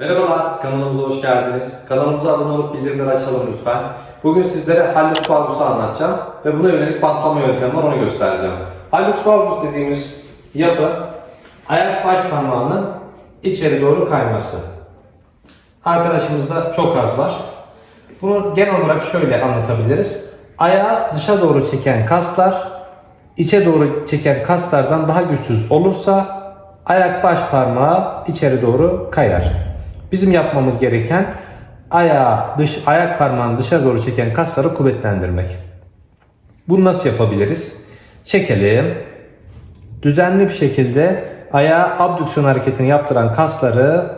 Merhabalar, kanalımıza hoş geldiniz. Kanalımıza abone olup bildirimleri açalım lütfen. Bugün sizlere hallux valgus'u anlatacağım ve buna yönelik bantlama yöntemi var onu göstereceğim. Hallux valgus dediğimiz yapı ayak baş parmağının içeri doğru kayması. Arkadaşımızda çok az var. Bunu genel olarak şöyle anlatabiliriz. Ayağı dışa doğru çeken kaslar içe doğru çeken kaslardan daha güçsüz olursa ayak baş parmağı içeri doğru kayar. Bizim yapmamız gereken ayağı dış ayak parmağını dışa doğru çeken kasları kuvvetlendirmek. Bunu nasıl yapabiliriz? Çekelim. Düzenli bir şekilde ayağa abdüksiyon hareketini yaptıran kasları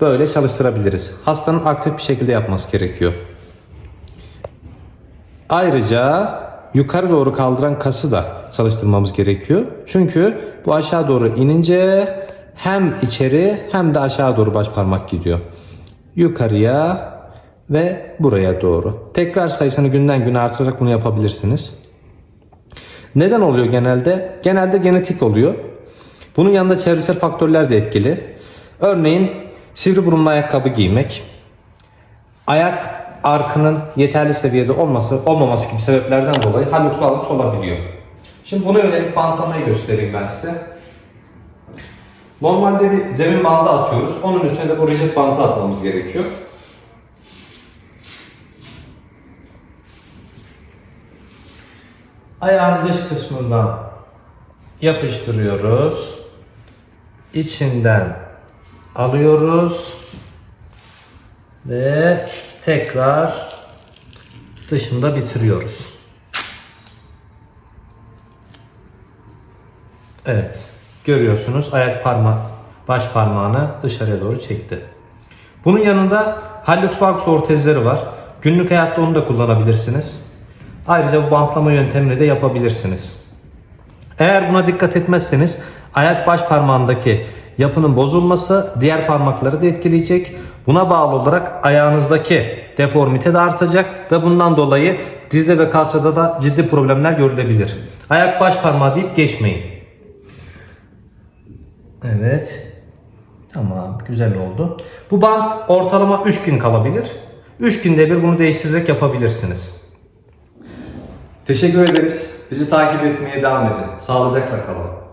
böyle çalıştırabiliriz. Hastanın aktif bir şekilde yapması gerekiyor. Ayrıca yukarı doğru kaldıran kası da çalıştırmamız gerekiyor. Çünkü bu aşağı doğru inince hem içeri hem de aşağı doğru baş parmak gidiyor. Yukarıya ve buraya doğru. Tekrar sayısını günden güne artırarak bunu yapabilirsiniz. Neden oluyor genelde? Genelde genetik oluyor. Bunun yanında çevresel faktörler de etkili. Örneğin sivri burunlu ayakkabı giymek, ayak arkının yeterli seviyede olması olmaması gibi sebeplerden dolayı hallux valgus olabiliyor. Şimdi buna yönelik bantlamayı göstereyim ben size. Normalde bir zemin bandı atıyoruz. Onun üstüne de bu rigid bandı atmamız gerekiyor. Ayağın dış kısmından yapıştırıyoruz. İçinden alıyoruz ve tekrar dışında bitiriyoruz. Evet. Görüyorsunuz ayak parmak baş parmağını dışarıya doğru çekti. Bunun yanında hallux valgus ortezleri var. Günlük hayatta onu da kullanabilirsiniz. Ayrıca bu bantlama yöntemini de yapabilirsiniz. Eğer buna dikkat etmezseniz ayak baş parmağındaki yapının bozulması diğer parmakları da etkileyecek. Buna bağlı olarak ayağınızdaki deformite de artacak ve bundan dolayı dizde ve kalçada da ciddi problemler görülebilir. Ayak baş parmağı deyip geçmeyin. Evet. Tamam güzel oldu. Bu bant ortalama 3 gün kalabilir. 3 günde bir bunu değiştirerek yapabilirsiniz. Teşekkür ederiz. Bizi takip etmeye devam edin. Sağlıcakla kalın.